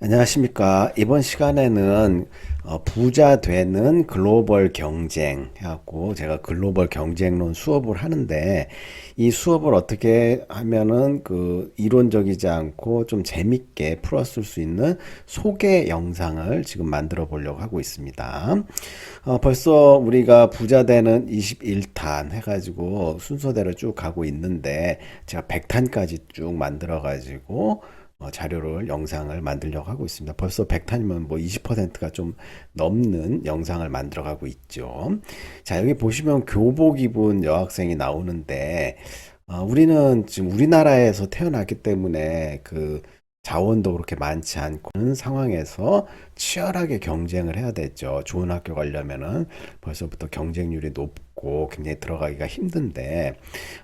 안녕하십니까. 이번 시간에는 어, 부자 되는 글로벌 경쟁 해갖고 제가 글로벌 경쟁론 수업을 하는데 이 수업을 어떻게 하면은 그 이론적이지 않고 좀 재밌게 풀었을 수 있는 소개 영상을 지금 만들어 보려고 하고 있습니다. 어, 벌써 우리가 부자 되는 21탄 해가지고 순서대로 쭉 가고 있는데 제가 100탄까지 쭉 만들어 가지고 어, 자료를 영상을 만들려고 하고 있습니다. 벌써 100탄이면 뭐 20%가 좀 넘는 영상을 만들어 가고 있죠. 자, 여기 보시면 교복 입은 여학생이 나오는데 어, 우리는 지금 우리나라에서 태어났기 때문에 그 자원도 그렇게 많지 않고는 상황에서 치열하게 경쟁을 해야 되죠. 좋은 학교 가려면은 벌써부터 경쟁률이 높고 굉장히 들어가기가 힘든데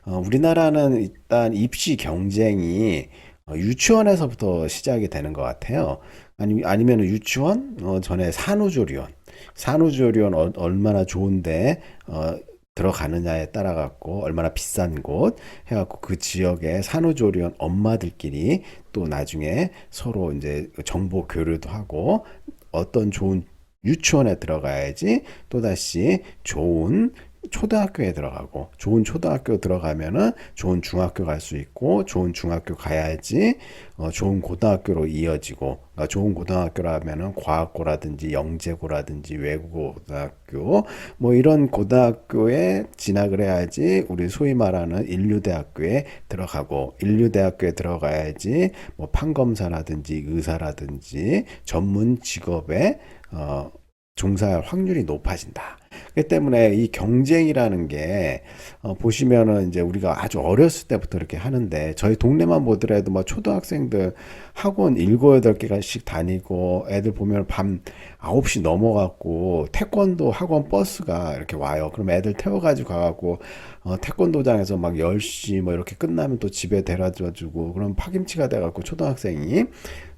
어, 우리나라는 일단 입시 경쟁이 어, 유치원에서부터 시작이 되는 것 같아요. 아니, 아니면 유치원? 어, 전에 산후조리원. 산후조리원 어, 얼마나 좋은데, 어, 들어가느냐에 따라 갖고 얼마나 비싼 곳 해갖고 그 지역의 산후조리원 엄마들끼리 또 나중에 서로 이제 정보 교류도 하고 어떤 좋은 유치원에 들어가야지 또다시 좋은 초등학교에 들어가고 좋은 초등학교 들어가면은 좋은 중학교 갈 수 있고 좋은 중학교 가야지 어, 좋은 고등학교로 이어지고 그러니까 좋은 고등학교라면은 과학고라든지 영재고라든지 외국어 고등학교 뭐 이런 고등학교에 진학을 해야지 우리 소위 말하는 인류대학교에 들어가고 인류대학교에 들어가야지 뭐 판검사라든지 의사라든지 전문 직업에 어, 종사할 확률이 높아진다. 그렇기 때문에 이 경쟁이라는 게 어, 보시면은 이제 우리가 아주 어렸을 때부터 이렇게 하는데 저희 동네만 보더라도 뭐 초등학생들 학원 일곱 여덟 개가씩 다니고 애들 보면 밤 9시 넘어갖고 태권도 학원 버스가 이렇게 와요. 그럼 애들 태워가지고 가갖고 어, 태권도장에서 막 10시 뭐 이렇게 끝나면 또 집에 데려다 주고 그럼 파김치가 돼갖고 초등학생이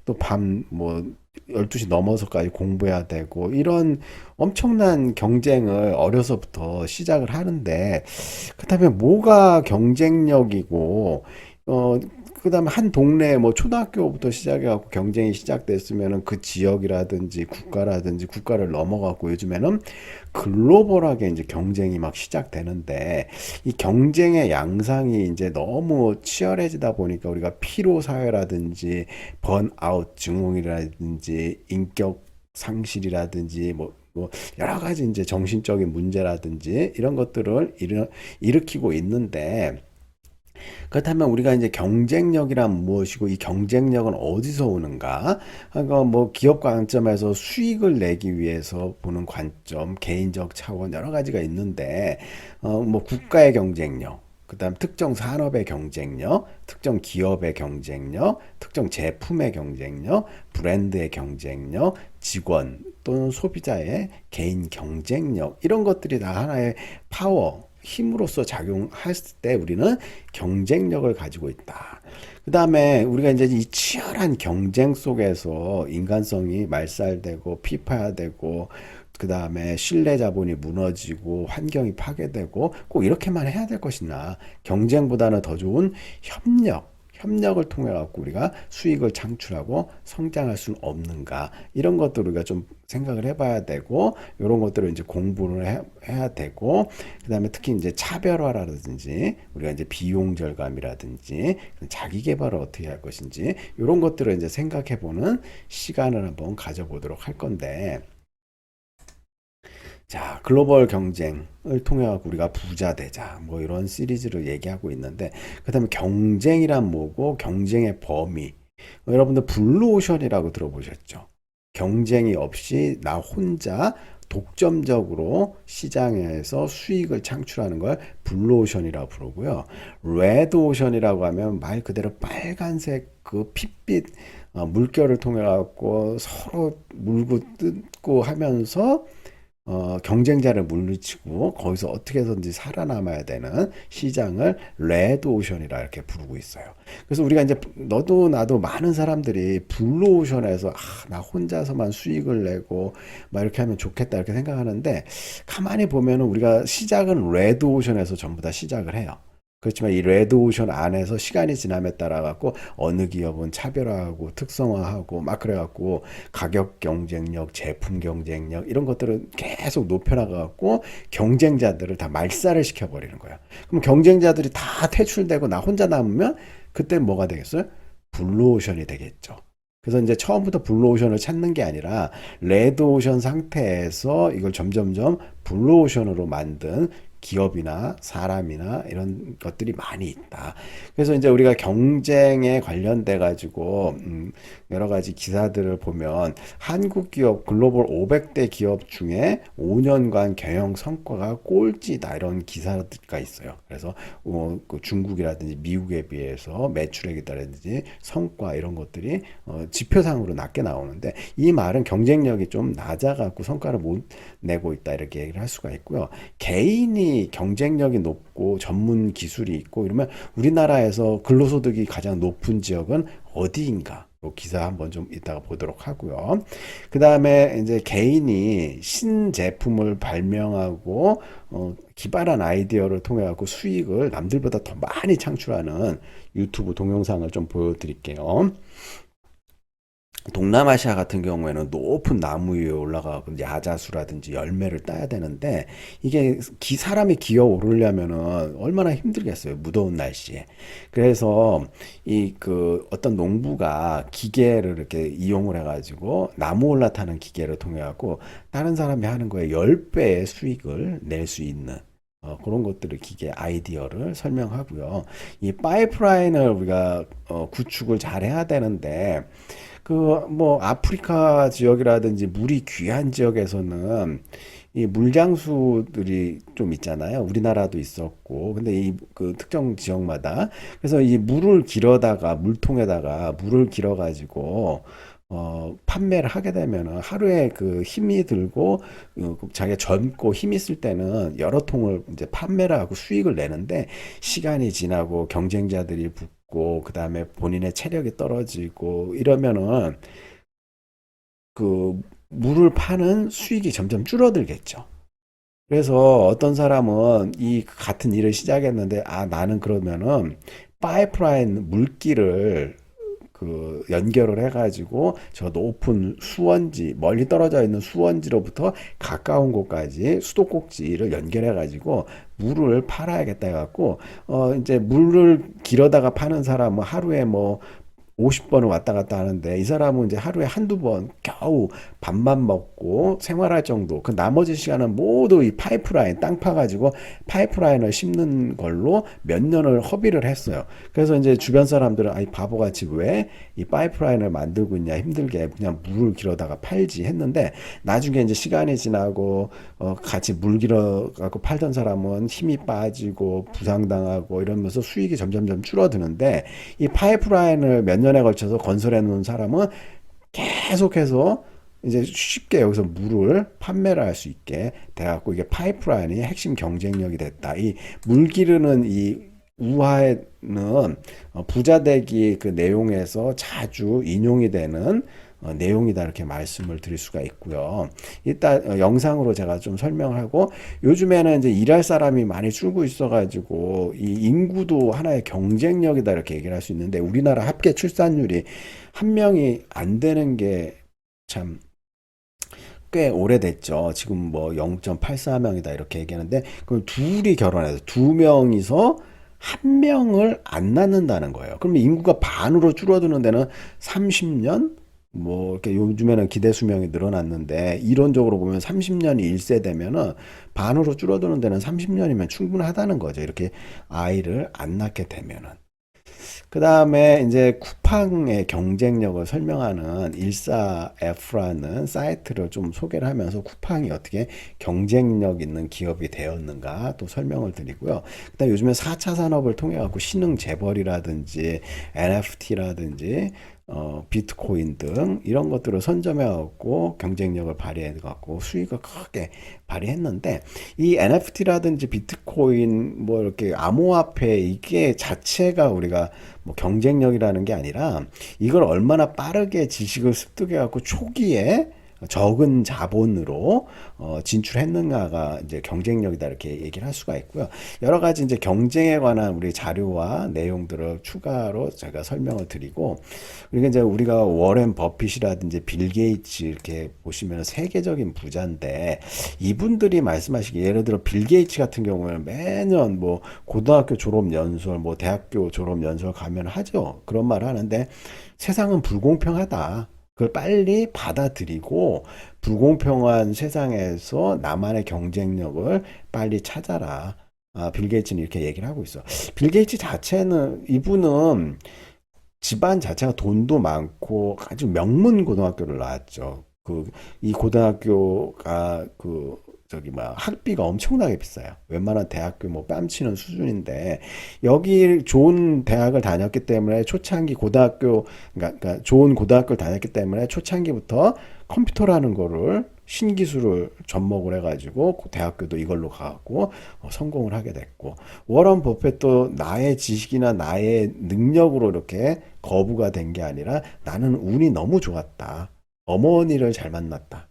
또 밤 뭐 12시 넘어서까지 공부해야 되고 이런 엄청난 경쟁을 어려서부터 시작을 하는데 그렇다면 뭐가 경쟁력이고 어 그다음에 한 동네 뭐 초등학교부터 시작해 갖고 경쟁이 시작됐으면은 그 지역이라든지 국가라든지 국가를 넘어가고 요즘에는 글로벌하게 이제 경쟁이 막 시작되는데 이 경쟁의 양상이 이제 너무 치열해지다 보니까 우리가 피로 사회라든지 번아웃 증후이라든지 인격 상실이라든지 뭐, 뭐 여러 가지 이제 정신적인 문제라든지 이런 것들을 일으, 일으키고 있는데 그렇다면 우리가 이제 경쟁력이란 무엇이고 이 경쟁력은 어디서 오는가? 그러니까 뭐 기업 관점에서 수익을 내기 위해서 보는 관점, 개인적 차원 여러 가지가 있는데 어 뭐 국가의 경쟁력, 그다음 특정 산업의 경쟁력, 특정 기업의 경쟁력, 특정 제품의 경쟁력, 브랜드의 경쟁력, 직원 또는 소비자의 개인 경쟁력 이런 것들이 다 하나의 파워 힘으로써 작용했을 때 우리는 경쟁력을 가지고 있다. 그 다음에 우리가 이제 이 치열한 경쟁 속에서 인간성이 말살되고 피파되고 그 다음에 신뢰 자본이 무너지고 환경이 파괴되고 꼭 이렇게만 해야 될 것이나 경쟁보다는 더 좋은 협력, 협력을 통해 갖고 우리가 수익을 창출하고 성장할 수는 없는가 이런 것들 우리가 좀 생각을 해봐야 되고 이런 것들을 이제 공부를 해, 해야 되고 그다음에 특히 이제 차별화라든지 우리가 이제 비용 절감이라든지 자기 개발을 어떻게 할 것인지 이런 것들을 이제 생각해보는 시간을 한번 가져보도록 할 건데. 자, 글로벌 경쟁을 통해 우리가 부자 되자. 뭐 이런 시리즈를 얘기하고 있는데, 그 다음에 경쟁이란 뭐고, 경쟁의 범위. 뭐 여러분들 블루오션이라고 들어보셨죠? 경쟁이 없이 나 혼자 독점적으로 시장에서 수익을 창출하는 걸 블루오션이라고 부르고요. 레드오션이라고 하면 말 그대로 빨간색 그 핏빛 어, 물결을 통해 갖고 서로 물고 뜯고 하면서 어, 경쟁자를 물리치고 거기서 어떻게 해서든지 살아남아야 되는 시장을 레드 오션이라 이렇게 부르고 있어요. 그래서 우리가 이제 너도 나도 많은 사람들이 블루 오션에서 아, 나 혼자서만 수익을 내고 막 이렇게 하면 좋겠다 이렇게 생각하는데 가만히 보면은 우리가 시작은 레드 오션에서 전부 다 시작을 해요. 그렇지만 이 레드오션 안에서 시간이 지남에 따라 갖고 어느 기업은 차별화하고 특성화하고 막 그래 갖고 가격 경쟁력, 제품 경쟁력 이런 것들을 계속 높여나가 갖고 경쟁자들을 다 말살을 시켜 버리는 거야. 그럼 경쟁자들이 다 퇴출되고 나 혼자 남으면 그때 뭐가 되겠어요? 블루오션이 되겠죠. 그래서 이제 처음부터 블루오션을 찾는 게 아니라 레드오션 상태에서 이걸 점점점 블루오션으로 만든 기업이나 사람이나 이런 것들이 많이 있다. 그래서 이제 우리가 경쟁에 관련돼 가지고 음, 여러 가지 기사들을 보면 한국 기업 글로벌 500대 기업 중에 5년간 경영 성과가 꼴찌다 이런 기사가 있어요. 그래서 어, 그 중국이라든지 미국에 비해서 매출액이라든지 성과 이런 것들이 어, 지표상으로 낮게 나오는데 이 말은 경쟁력이 좀 낮아갖고 성과를 못 내고 있다 이렇게 얘기를 할 수가 있고요. 개인이 경쟁력이 높고 전문 기술이 있고 이러면 우리나라에서 근로소득이 가장 높은 지역은 어디인가? 그 기사 한번 좀 이따가 보도록 하고요. 그 다음에 이제 개인이 신제품을 발명하고 어, 기발한 아이디어를 통해 갖고 수익을 남들보다 더 많이 창출하는 유튜브 동영상을 좀 보여드릴게요. 동남아시아 같은 경우에는 높은 나무 위에 올라가고 야자수라든지 열매를 따야 되는데 이게 기, 사람이 기어 오르려면은 얼마나 힘들겠어요. 무더운 날씨에. 그래서 이 그 어떤 농부가 기계를 이렇게 이용을 해가지고 나무 올라타는 기계를 통해 갖고 다른 사람이 하는 거에 10배의 수익을 낼 수 있는 어, 그런 것들을 기계 아이디어를 설명하고요. 이 파이프라인을 우리가 어, 구축을 잘 해야 되는데 그 뭐 아프리카 지역이라든지 물이 귀한 지역에서는 이 물장수들이 좀 있잖아요. 우리나라도 있었고. 근데 이 그 특정 지역마다 그래서 이 물을 길어다가 물통에다가 물을 길어 가지고 어, 판매를 하게 되면은 하루에 그 힘이 들고 어, 그 자기가 젊고 힘 있을 때는 여러 통을 이제 판매를 하고 수익을 내는데 시간이 지나고 경쟁자들이 붙고 그다음에 본인의 체력이 떨어지고 이러면은 그 물을 파는 수익이 점점 줄어들겠죠. 그래서 어떤 사람은 이 같은 일을 시작했는데 아 나는 그러면은 파이프라인 물길을 그 연결을 해가지고 저 높은 수원지 멀리 떨어져 있는 수원지로부터 가까운 곳까지 수도꼭지를 연결해가지고 물을 팔아야겠다 해갖고 어 이제 물을 길어다가 파는 사람은 하루에 뭐 50번을 왔다 갔다 하는데 이 사람은 이제 하루에 한두 번 겨우 밥만 먹고 생활할 정도. 그 나머지 시간은 모두 이 파이프라인 땅 파가지고 파이프라인을 심는 걸로 몇 년을 허비를 했어요. 그래서 이제 주변 사람들은 아이 바보같이 왜 이 파이프라인을 만들고 있냐 힘들게 그냥 물을 길어다가 팔지 했는데 나중에 이제 시간이 지나고 어 같이 물 길어 갖고 팔던 사람은 힘이 빠지고 부상당하고 이러면서 수익이 점점점 줄어드는데 이 파이프라인을 몇년 에 걸쳐서 건설해 놓은 사람은 계속해서 이제 쉽게 여기서 물을 판매를 할 수 있게 돼갖고 이게 파이프라인이 핵심 경쟁력이 됐다. 이 물 기르는 이 우화에는 어, 부자되기 그 내용에서 자주 인용이 되는 어, 내용이다 이렇게 말씀을 드릴 수가 있고요. 일단 어, 영상으로 제가 좀 설명하고 요즘에는 이제 일할 사람이 많이 줄고 있어가지고 이 인구도 하나의 경쟁력이다 이렇게 얘기를 할 수 있는데 우리나라 합계 출산율이 한 명이 안 되는 게참 꽤 오래됐죠. 지금 뭐 0.84명이다 이렇게 얘기하는데 그럼 둘이 결혼해서 두 명이서 한 명을 안 낳는다는 거예요. 그러면 인구가 반으로 줄어드는 데는 30년 뭐 이렇게 요즘에는 기대 수명이 늘어났는데 이론적으로 보면 30년이 1세대면은 반으로 줄어드는 데는 30년이면 충분하다는 거죠. 이렇게 아이를 안 낳게 되면은. 그 다음에 이제 쿠팡의 경쟁력을 설명하는 14F라는 사이트를 좀 소개를 하면서 쿠팡이 어떻게 경쟁력 있는 기업이 되었는가 또 설명을 드리고요. 그 다음 요즘에 4차 산업을 통해 갖고 신흥 재벌이라든지 NFT라든지 어, 비트코인 등 이런 것들을 선점해갖고 경쟁력을 발휘해갖고 수익을 크게 발휘했는데 이 NFT라든지 비트코인 뭐 이렇게 암호화폐 이게 자체가 우리가 뭐 경쟁력이라는 게 아니라 이걸 얼마나 빠르게 지식을 습득해갖고 초기에 적은 자본으로 어, 진출했는가가 이제 경쟁력이다 이렇게 얘기를 할 수가 있고요. 여러 가지 이제 경쟁에 관한 우리 자료와 내용들을 추가로 제가 설명을 드리고 그리고 이제 우리가 워렌 버핏이라든지 빌 게이츠 이렇게 보시면 세계적인 부자인데 이분들이 말씀하시기 예를 들어 빌 게이츠 같은 경우는 매년 뭐 고등학교 졸업 연설 뭐 대학교 졸업 연설 가면 하죠. 그런 말을 하는데 세상은 불공평하다. 그걸 빨리 받아들이고 불공평한 세상에서 나만의 경쟁력을 빨리 찾아라. 아, 빌 게이츠는 이렇게 얘기를 하고 있어. 빌 게이츠 자체는 이분은 집안 자체가 돈도 많고 아주 명문 고등학교를 나왔죠. 그 이 고등학교가 그 저기 막 학비가 엄청나게 비싸요. 웬만한 대학교 뭐 뺨치는 수준인데 여기 좋은 대학을 다녔기 때문에 초창기 고등학교 그러니까, 그러니까 좋은 고등학교를 다녔기 때문에 초창기부터 컴퓨터라는 거를 신기술을 접목을 해가지고 그 대학교도 이걸로 가고 어, 성공을 하게 됐고 워런 버핏도 나의 지식이나 나의 능력으로 이렇게 거부가 된 게 아니라 나는 운이 너무 좋았다. 어머니를 잘 만났다.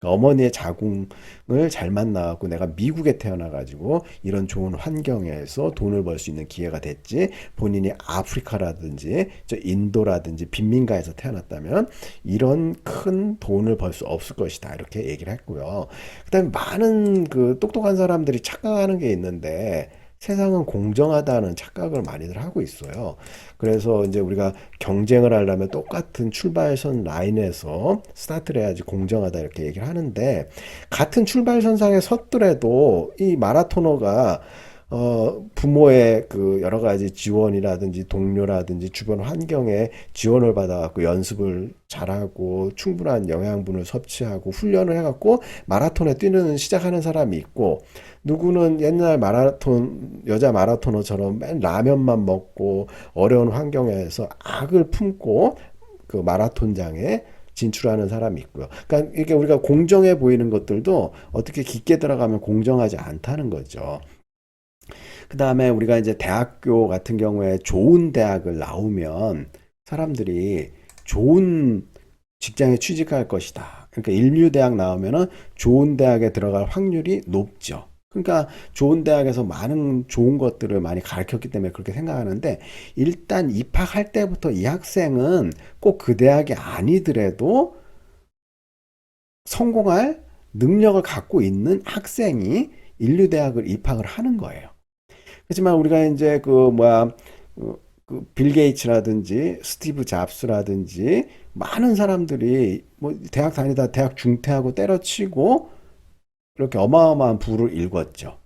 그러니까 어머니의 자궁을 잘 만나갖고 내가 미국에 태어나가지고 이런 좋은 환경에서 돈을 벌 수 있는 기회가 됐지 본인이 아프리카라든지 저 인도라든지 빈민가에서 태어났다면 이런 큰 돈을 벌 수 없을 것이다 이렇게 얘기를 했고요. 그다음에 많은 그 똑똑한 사람들이 착각하는 게 있는데 세상은 공정하다는 착각을 많이들 하고 있어요. 그래서 이제 우리가 경쟁을 하려면 똑같은 출발선 라인에서 스타트를 해야지 공정하다 이렇게 얘기를 하는데 같은 출발선상에 섰더라도 이 마라토너가 어, 부모의 그 여러 가지 지원이라든지 동료라든지 주변 환경에 지원을 받아갖고 연습을 잘하고 충분한 영양분을 섭취하고 훈련을 해갖고 마라톤에 뛰는 시작하는 사람이 있고 누구는 옛날 마라톤 여자 마라토너처럼 맨 라면만 먹고 어려운 환경에서 악을 품고 그 마라톤장에 진출하는 사람이 있고요. 그러니까 이게 우리가 공정해 보이는 것들도 어떻게 깊게 들어가면 공정하지 않다는 거죠. 그 다음에 우리가 이제 대학교 같은 경우에 좋은 대학을 나오면 사람들이 좋은 직장에 취직할 것이다. 그러니까 인류대학 나오면은 좋은 대학에 들어갈 확률이 높죠. 그러니까 좋은 대학에서 많은 좋은 것들을 많이 가르쳤기 때문에 그렇게 생각하는데 일단 입학할 때부터 이 학생은 꼭 그 대학이 아니더라도 성공할 능력을 갖고 있는 학생이 인류 대학을 입학을 하는 거예요. 그렇지만 우리가 이제 그 뭐야 그 빌 게이츠라든지 스티브 잡스라든지 많은 사람들이 뭐 대학 다니다 대학 중퇴하고 때려치고 이렇게 어마어마한 부를 일궜죠.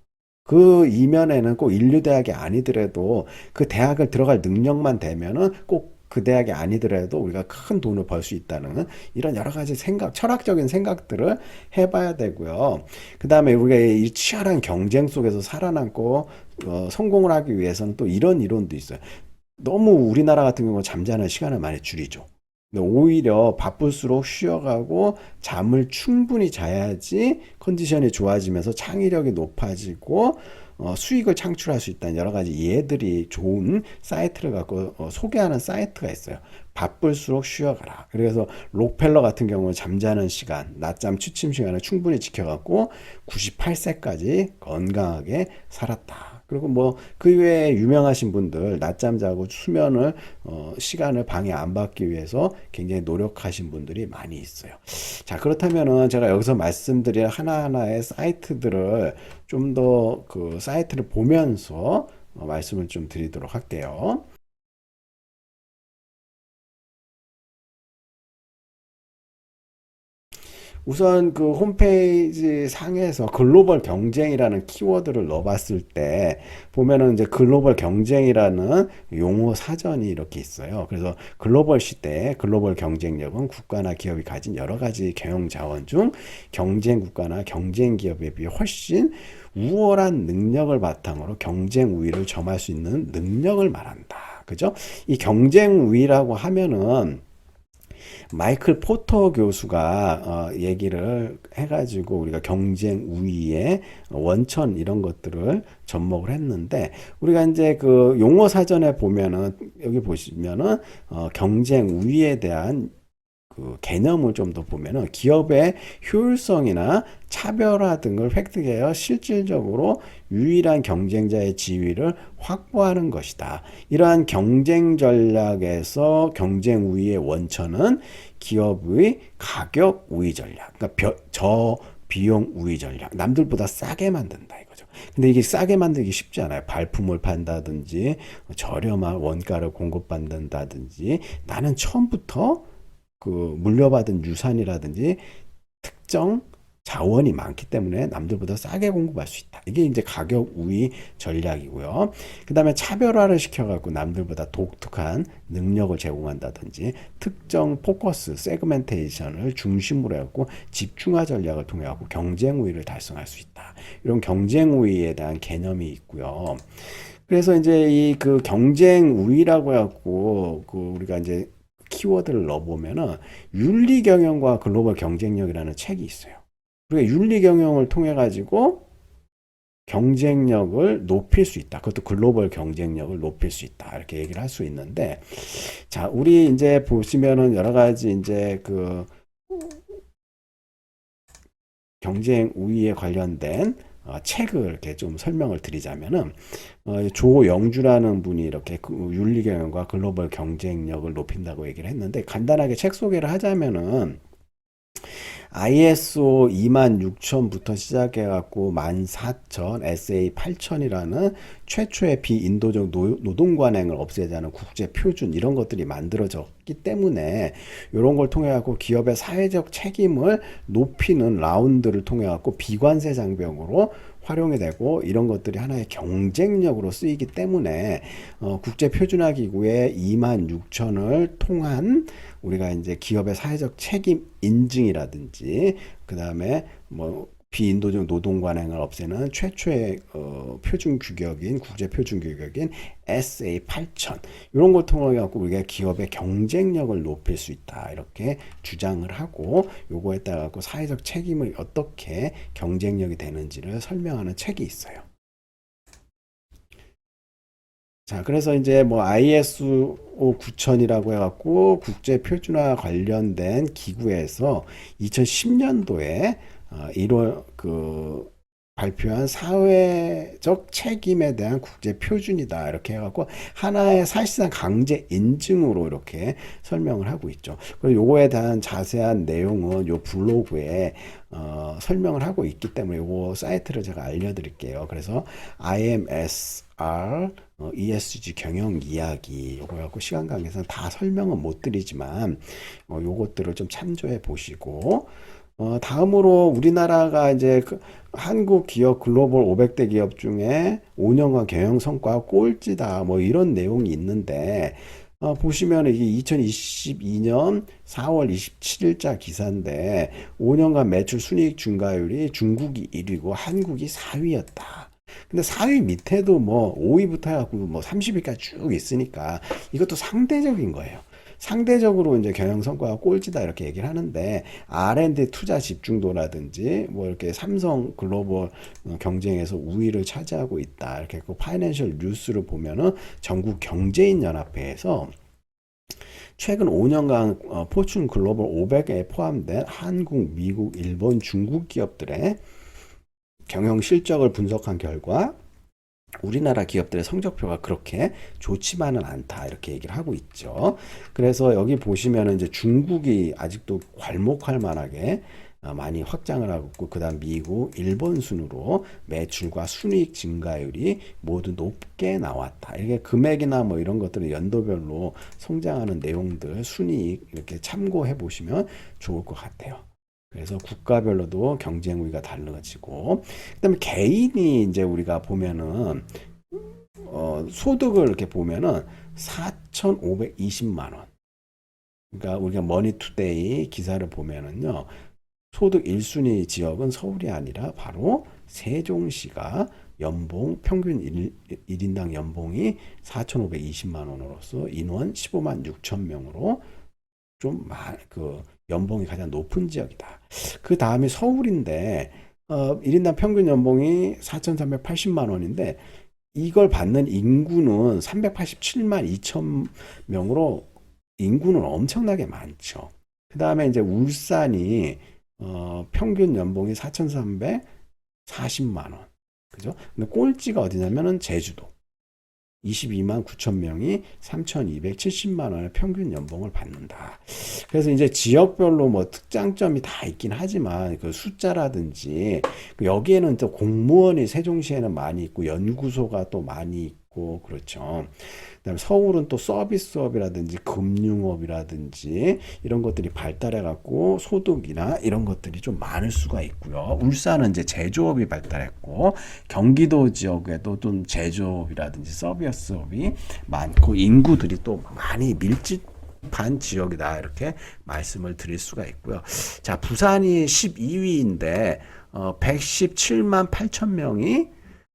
그 이면에는 꼭 인류 대학이 아니더라도 그 대학을 들어갈 능력만 되면은 꼭 그 대학이 아니더라도 우리가 큰 돈을 벌 수 있다는 이런 여러 가지 생각, 철학적인 생각들을 해봐야 되고요. 그 다음에 우리가 이 치열한 경쟁 속에서 살아남고 어, 성공을 하기 위해서는 또 이런 이론도 있어요. 너무 우리나라 같은 경우 잠자는 시간을 많이 줄이죠. 오히려 바쁠수록 쉬어가고 잠을 충분히 자야지 컨디션이 좋아지면서 창의력이 높아지고 어, 수익을 창출할 수 있다는 여러 가지 예들이 좋은 사이트를 갖고 어, 소개하는 사이트가 있어요. 바쁠수록 쉬어가라. 그래서 록펠러 같은 경우는 잠자는 시간, 낮잠 취침 시간을 충분히 지켜갖고 98세까지 건강하게 살았다. 그리고 뭐 그 외에 유명하신 분들 낮잠 자고 수면을 어, 시간을 방해 안 받기 위해서 굉장히 노력하신 분들이 많이 있어요. 자 그렇다면은 제가 여기서 말씀드릴 하나하나의 사이트들을 좀 더 그 사이트를 보면서 어, 말씀을 좀 드리도록 할게요. 우선 그 홈페이지 상에서 글로벌 경쟁이라는 키워드를 넣어봤을 때 보면은 이제 글로벌 경쟁이라는 용어 사전이 이렇게 있어요. 그래서 글로벌 시대에 글로벌 경쟁력은 국가나 기업이 가진 여러 가지 경영 자원 중 경쟁 국가나 경쟁 기업에 비해 훨씬 우월한 능력을 바탕으로 경쟁 우위를 점할 수 있는 능력을 말한다. 그죠? 이 경쟁 우위라고 하면은 마이클 포터 교수가 어, 얘기를 해가지고 우리가 경쟁 우위의 원천 이런 것들을 접목을 했는데 우리가 이제 그 용어 사전에 보면은 여기 보시면은 어, 경쟁 우위에 대한 그 개념을 좀 더 보면은 기업의 효율성이나 차별화 등을 획득하여 실질적으로 유일한 경쟁자의 지위를 확보하는 것이다. 이러한 경쟁 전략에서 경쟁 우위의 원천은 기업의 가격 우위 전략, 그러니까 벼- 저 비용 우위 전략, 남들보다 싸게 만든다 이거죠. 근데 이게 싸게 만들기 쉽지 않아요. 발품을 판다든지 저렴한 원가를 공급받는다든지 나는 처음부터 그 물려받은 유산이라든지 특정 자원이 많기 때문에 남들보다 싸게 공급할 수 있다. 이게 이제 가격 우위 전략이고요. 그 다음에 차별화를 시켜갖고 남들보다 독특한 능력을 제공한다든지 특정 포커스, 세그멘테이션을 중심으로 해갖고 집중화 전략을 통해 갖고 경쟁 우위를 달성할 수 있다. 이런 경쟁 우위에 대한 개념이 있고요. 그래서 이제 이 그 경쟁 우위라고 해갖고 그 우리가 이제 키워드를 넣어보면은 윤리 경영과 글로벌 경쟁력이라는 책이 있어요. 우리가 윤리 경영을 통해 가지고 경쟁력을 높일 수 있다. 그것도 글로벌 경쟁력을 높일 수 있다. 이렇게 얘기를 할 수 있는데, 자, 우리 이제 보시면은 여러 가지 이제 그 경쟁 우위에 관련된 어, 책을 이렇게 좀 설명을 드리자면은 어, 조영주라는 분이 이렇게 그 윤리 경영과 글로벌 경쟁력을 높인다고 얘기를 했는데 간단하게 책 소개를 하자면은 ISO 26000부터 시작해갖고 14000, SA 8000이라는 최초의 비인도적 노- 노동 관행을 없애자는 국제 표준 이런 것들이 만들어졌기 때문에 이런 걸 통해 갖고 기업의 사회적 책임을 높이는 라운드를 통해 갖고 비관세 장벽으로 활용이 되고 이런 것들이 하나의 경쟁력으로 쓰이기 때문에 어, 국제 표준화 기구의 26,000을 통한 우리가 이제 기업의 사회적 책임 인증이라든지 그 다음에 뭐 비인도적 노동 관행을 없애는 최초의 어, 표준 규격인 국제 표준 규격인 SA 8000 이런 걸 통해 갖고 우리가 기업의 경쟁력을 높일 수 있다 이렇게 주장을 하고 요거에 따라 갖고 사회적 책임을 어떻게 경쟁력이 되는지를 설명하는 책이 있어요. 자, 그래서 이제 뭐 ISO 9000이라고 해갖고 국제 표준화 관련된 기구에서 2010년도에 어, 1월 그 발표한 사회적 책임에 대한 국제 표준이다 이렇게 해갖고 하나의 사실상 강제 인증으로 이렇게 설명을 하고 있죠. 그리고 요거에 대한 자세한 내용은 요 블로그에 어, 설명을 하고 있기 때문에 요거 사이트를 제가 알려드릴게요. 그래서 IMSR 어, ESG 경영 이야기 요거 갖고 시간 관계상 다 설명은 못 드리지만 어, 요것들을 좀 참조해 보시고 어, 다음으로 우리나라가 이제 그 한국 기업 글로벌 500대 기업 중에 5년간 경영 성과 꼴찌다 뭐 이런 내용이 있는데 어, 보시면 이게 2022년 4월 27일자 기사인데 5년간 매출 순이익 증가율이 중국이 1위고 한국이 4위였다. 근데 4위 밑에도 뭐 5위부터 해갖고 뭐 30위까지 쭉 있으니까 이것도 상대적인 거예요. 상대적으로 이제 경영 성과가 꼴찌다 이렇게 얘기를 하는데 R&D 투자 집중도라든지 뭐 이렇게 삼성 글로벌 어, 경쟁에서 우위를 차지하고 있다 이렇게 그 파이낸셜 뉴스를 보면은 전국 경제인 연합회에서 최근 5년간 어, 포춘 글로벌 500에 포함된 한국, 미국, 일본, 중국 기업들의 경영 실적을 분석한 결과 우리나라 기업들의 성적표가 그렇게 좋지만은 않다 이렇게 얘기를 하고 있죠. 그래서 여기 보시면은 이제 중국이 아직도 괄목할 만하게 어, 많이 확장을 하고 있고 그다음 미국, 일본 순으로 매출과 순이익 증가율이 모두 높게 나왔다. 이게 금액이나 뭐 이런 것들은 연도별로 성장하는 내용들 순이익 이렇게 참고해 보시면 좋을 것 같아요. 그래서 국가별로도 경쟁 우위가 달라지고 그다음에 개인이 이제 우리가 보면은 어, 소득을 이렇게 보면은 4,520만 원. 그러니까 우리가 머니투데이 기사를 보면은요. 소득 1순위 지역은 서울이 아니라 바로 세종시가 연봉 평균 일 1인당 연봉이 4,520만 원으로서 인원 15만 6천 명으로 좀그 연봉이 가장 높은 지역이다. 그 다음이 서울인데 어 1인당 평균 연봉이 4,380만 원인데 이걸 받는 인구는 387만 2천 명으로 인구는 엄청나게 많죠. 그 다음에 이제 울산이 어 평균 연봉이 4,340만 원. 그죠? 근데 꼴찌가 어디냐면은 제주도. 22만 9천 명이 3,270만 원의 평균 연봉을 받는다. 그래서 이제 지역별로 뭐 특장점이 다 있긴 하지만 그 숫자라든지 그 여기에는 또 공무원이 세종시에는 많이 있고 연구소가 또 많이 있고 그렇죠. 그다음에 서울은 또 서비스업이라든지 금융업이라든지 이런 것들이 발달해 갖고 소득이나 이런 것들이 좀 많을 수가 있고요. 울산은 이제 제조업이 발달했고 경기도 지역에도 좀 제조업이라든지 서비스업이 많고 인구들이 또 많이 밀집한 지역이다 이렇게 말씀을 드릴 수가 있고요. 자, 부산이 12위인데 어 117만 8천 명이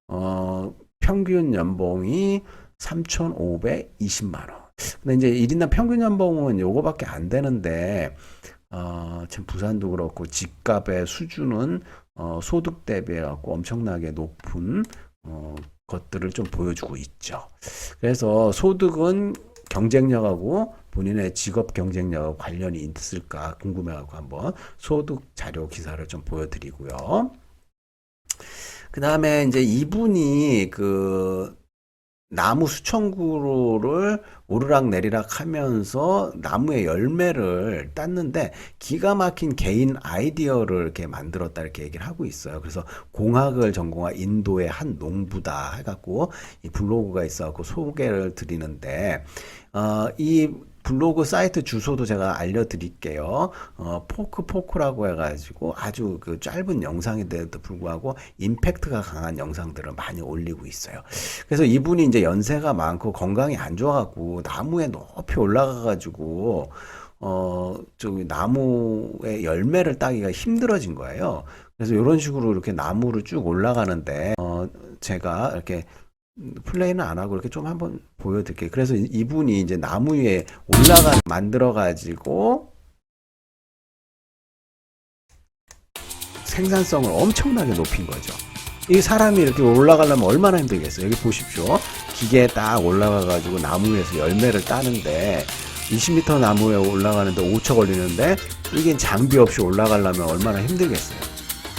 어 평균 연봉이 3,520만 원. 근데 이제 1인당 평균 연봉은 요거밖에 안 되는데, 어, 참 부산도 그렇고 집값의 수준은 어, 소득 대비해 갖고 엄청나게 높은 어, 것들을 좀 보여주고 있죠. 그래서 소득은 경쟁력하고 본인의 직업 경쟁력하고 관련이 있을까 궁금해갖고 한번 소득 자료 기사를 좀 보여드리고요. 그 다음에 이제 이분이 그 나무 수천 그루를 오르락 내리락 하면서 나무의 열매를 땄는데 기가 막힌 개인 아이디어를 이렇게 만들었다 이렇게 얘기를 하고 있어요. 그래서 공학을 전공한 인도의 한 농부다 해갖고 이 블로그가 있어갖고 소개를 드리는데 어, 이 블로그 사이트 주소도 제가 알려드릴게요. 어, 포크포크라고 해가지고 아주 그 짧은 영상인데도 불구하고 임팩트가 강한 영상들을 많이 올리고 있어요. 그래서 이분이 이제 연세가 많고 건강이 안 좋아갖고 나무에 높이 올라가가지고 어, 저기 나무의 열매를 따기가 힘들어진 거예요. 그래서 이런 식으로 이렇게 나무를 쭉 올라가는데 어, 제가 이렇게 플레이는 안 하고 이렇게 좀 한번 보여드릴게요. 그래서 이- 이분이 이제 나무 위에 올라가 만들어 가지고 생산성을 엄청나게 높인 거죠. 이 사람이 이렇게 올라가려면 얼마나 힘들겠어요. 여기 보십시오. 기계에 딱 올라가 가지고 나무 위에서 열매를 따는데 20m 나무에 올라가는데 5초 걸리는데 이게 장비 없이 올라가려면 얼마나 힘들겠어요.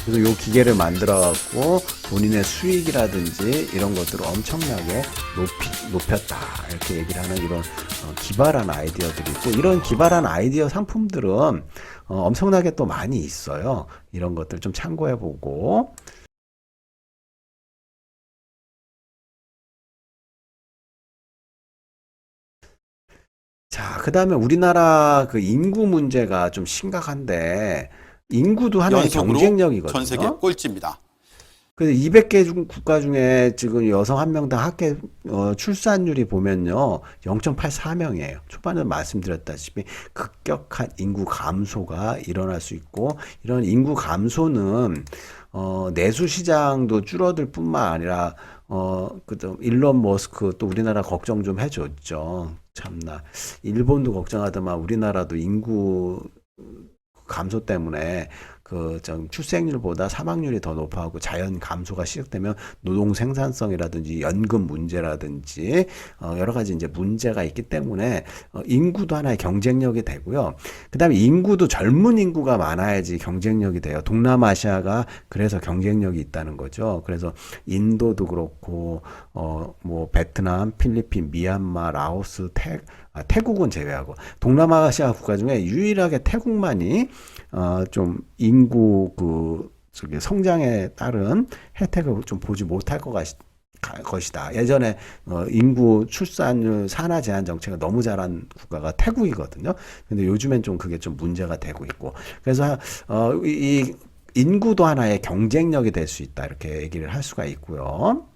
그래서 요 기계를 만들어 갖고 본인의 수익이라든지 이런 것들을 엄청나게 높이, 높였다. 이렇게 얘기를 하는 이런 어, 기발한 아이디어들이 있고 이런 기발한 아이디어 상품들은 어, 엄청나게 또 많이 있어요. 이런 것들 좀 참고해 보고. 자, 그 다음에 우리나라 그 인구 문제가 좀 심각한데 인구도 하나의 경쟁력이거든요. 전 세계 꼴찌입니다. 그래서 200개 중 국가 중에 지금 여성 한 명당 학계 어, 출산율이 보면요 0.84명이에요. 초반에 말씀드렸다시피 급격한 인구 감소가 일어날 수 있고 이런 인구 감소는 어, 내수 시장도 줄어들 뿐만 아니라 어, 그또 일론 머스크 또 우리나라 걱정 좀 해줬죠. 참나 일본도 걱정하더만 우리나라도 인구 감소 때문에 그좀 출생률보다 사망률이 더 높아하고 자연 감소가 시작되면 노동 생산성이라든지 연금 문제라든지 어 여러 가지 이제 문제가 있기 때문에 어 인구도 하나의 경쟁력이 되고요. 그다음에 인구도 젊은 인구가 많아야지 경쟁력이 돼요. 동남아시아가 그래서 경쟁력이 있다는 거죠. 그래서 인도도 그렇고 어뭐 베트남, 필리핀, 미얀마, 라오스, 태 아, 태국은 제외하고 동남아시아 국가 중에 유일하게 태국만이 어, 좀 인구 그 저기 성장에 따른 혜택을 좀 보지 못할 것 같, 가- 것이다. 예전에 어, 인구 출산율 산하 제한 정책을 너무 잘한 국가가 태국이거든요. 근데 요즘엔 좀 그게 좀 문제가 되고 있고 그래서 어, 이, 이 인구도 하나의 경쟁력이 될 수 있다 이렇게 얘기를 할 수가 있고요.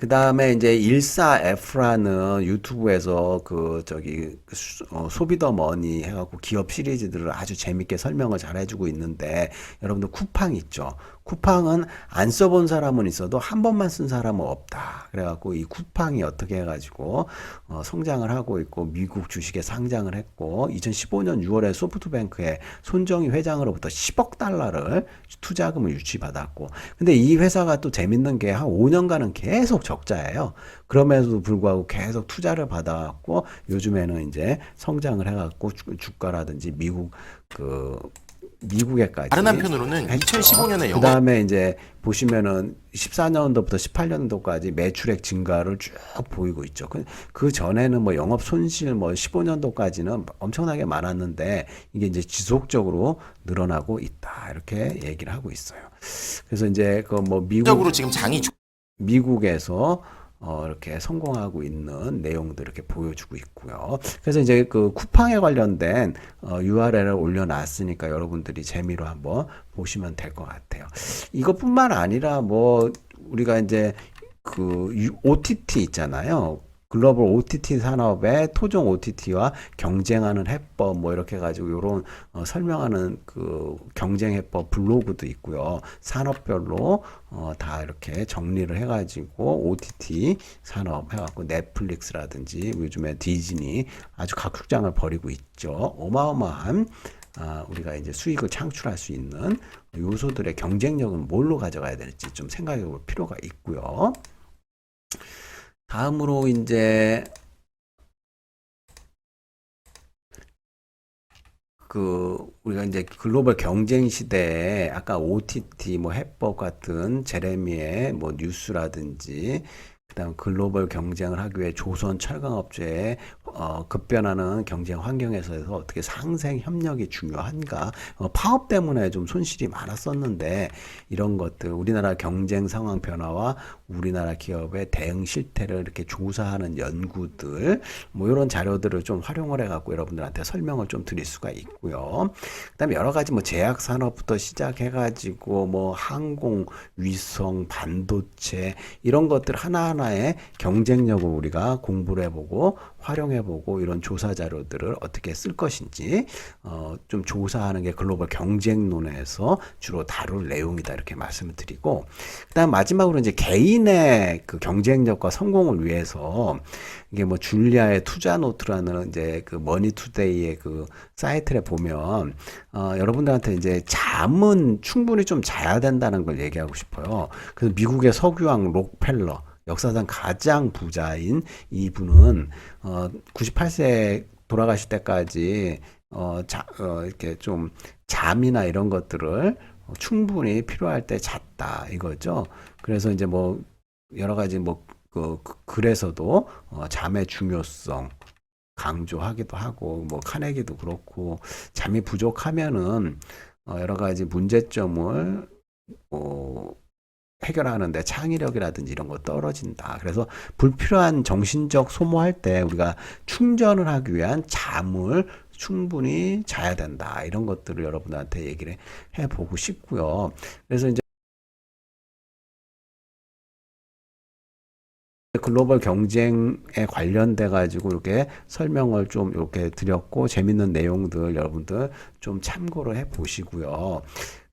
그 다음에 이제 14F라는 유튜브에서 그 저기 수- 어, 소비더 머니 해갖고 기업 시리즈들을 아주 재밌게 설명을 잘 해주고 있는데 여러분들 쿠팡 있죠? 쿠팡은 안 써본 사람은 있어도 한 번만 쓴 사람은 없다. 그래갖고 이 쿠팡이 어떻게 해가지고 어, 성장을 하고 있고 미국 주식에 상장을 했고 2015년 6월에 소프트뱅크에 손정희 회장으로부터 10억 달러를 투자금을 유치받았고 근데 이 회사가 또 재밌는 게 한 5년간은 계속 적자예요. 그럼에도 불구하고 계속 투자를 받아갖고 요즘에는 이제 성장을 해갖고 주- 주가라든지 미국 그 미국에까지 다른 한편으로는 했죠. 2015년에 그 영업 다음에 이제 보시면은 14년도부터 18년도까지 매출액 증가를 쭉 보이고 있죠. 그, 그 전에는 뭐 영업 손실 뭐 15년도까지는 엄청나게 많았는데 이게 이제 지속적으로 늘어나고 있다. 이렇게 얘기를 하고 있어요. 그래서 이제 그 뭐 미국 적으로 지금 장이 주- 미국에서 어, 이렇게 성공하고 있는 내용들 이렇게 보여주고 있고요. 그래서 이제 그 쿠팡에 관련된 어, URL을 올려놨으니까 여러분들이 재미로 한번 보시면 될 것 같아요. 이것뿐만 아니라 뭐 우리가 이제 그 유- OTT 있잖아요. 글로벌 OTT 산업의 토종 OTT와 경쟁하는 해법 뭐 이렇게 해가지고 요런 어, 설명하는 그 경쟁 해법 블로그도 있고요. 산업별로 어, 다 이렇게 정리를 해 가지고 OTT 산업 해 갖고 넷플릭스라든지 요즘에 디즈니 아주 각축장을 벌이고 있죠. 어마어마한 아, 우리가 이제 수익을 창출할 수 있는 요소들의 경쟁력은 뭘로 가져가야 될지 좀 생각해 볼 필요가 있고요. 다음으로 이제 그 우리가 이제 글로벌 경쟁 시대에 아까 OTT 뭐 해법 같은 제레미의 뭐 뉴스라든지 그다음 글로벌 경쟁을 하기 위해 조선 철강업체의 어, 급변하는 경쟁 환경에서 어떻게 상생 협력이 중요한가? 어, 파업 때문에 좀 손실이 많았었는데 이런 것들 우리나라 경쟁 상황 변화와 우리나라 기업의 대응 실태를 이렇게 조사하는 연구들 뭐 이런 자료들을 좀 활용을 해갖고 여러분들한테 설명을 좀 드릴 수가 있고요. 그다음에 여러 가지 뭐 제약 산업부터 시작해가지고 뭐 항공, 위성, 반도체 이런 것들 하나하나의 경쟁력을 우리가 공부를 해보고 활용해보고 이런 조사 자료들을 어떻게 쓸 것인지 어, 좀 조사하는 게 글로벌 경쟁론에서 주로 다룰 내용이다 이렇게 말씀을 드리고 그다음 마지막으로 이제 개인의 그 경쟁력과 성공을 위해서 이게 뭐 줄리아의 투자 노트라는 이제 그 머니투데이의 그 사이트에 보면 어, 여러분들한테 이제 잠은 충분히 좀 자야 된다는 걸 얘기하고 싶어요. 그래서 미국의 석유왕 록펠러 역사상 가장 부자인 이 분은 어 98세 돌아가실 때까지 어, 자, 어 이렇게 좀 잠이나 이런 것들을 어, 충분히 필요할 때 잤다 이거죠. 그래서 이제 뭐 여러 가지 뭐그 글에서도 어, 잠의 중요성 강조하기도 하고 뭐 카네기도 그렇고 잠이 부족하면은 어, 여러 가지 문제점을 어, 해결하는데 창의력이라든지 이런 거 떨어진다. 그래서 불필요한 정신적 소모할 때 우리가 충전을 하기 위한 잠을 충분히 자야 된다. 이런 것들을 여러분한테 얘기를 해 보고 싶고요. 그래서 이제 글로벌 경쟁에 관련돼 가지고 이렇게 설명을 좀 이렇게 드렸고 재밌는 내용들 여러분들 좀 참고를 해 보시고요.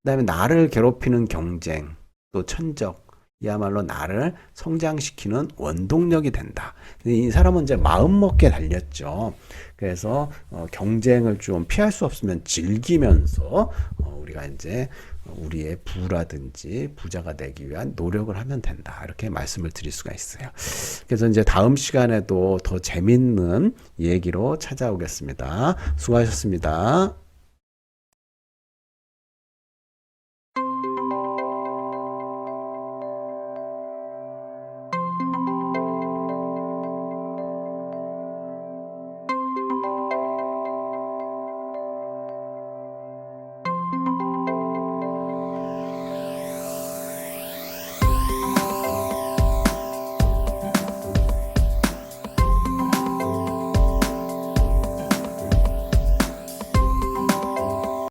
그다음에 나를 괴롭히는 경쟁 또 천적 이야말로 나를 성장시키는 원동력이 된다. 이 사람은 이제 마음 먹게 달렸죠. 그래서 어, 경쟁을 좀 피할 수 없으면 즐기면서 어, 우리가 이제 우리의 부라든지 부자가 되기 위한 노력을 하면 된다. 이렇게 말씀을 드릴 수가 있어요. 그래서 이제 다음 시간에도 더 재밌는 얘기로 찾아오겠습니다. 수고하셨습니다.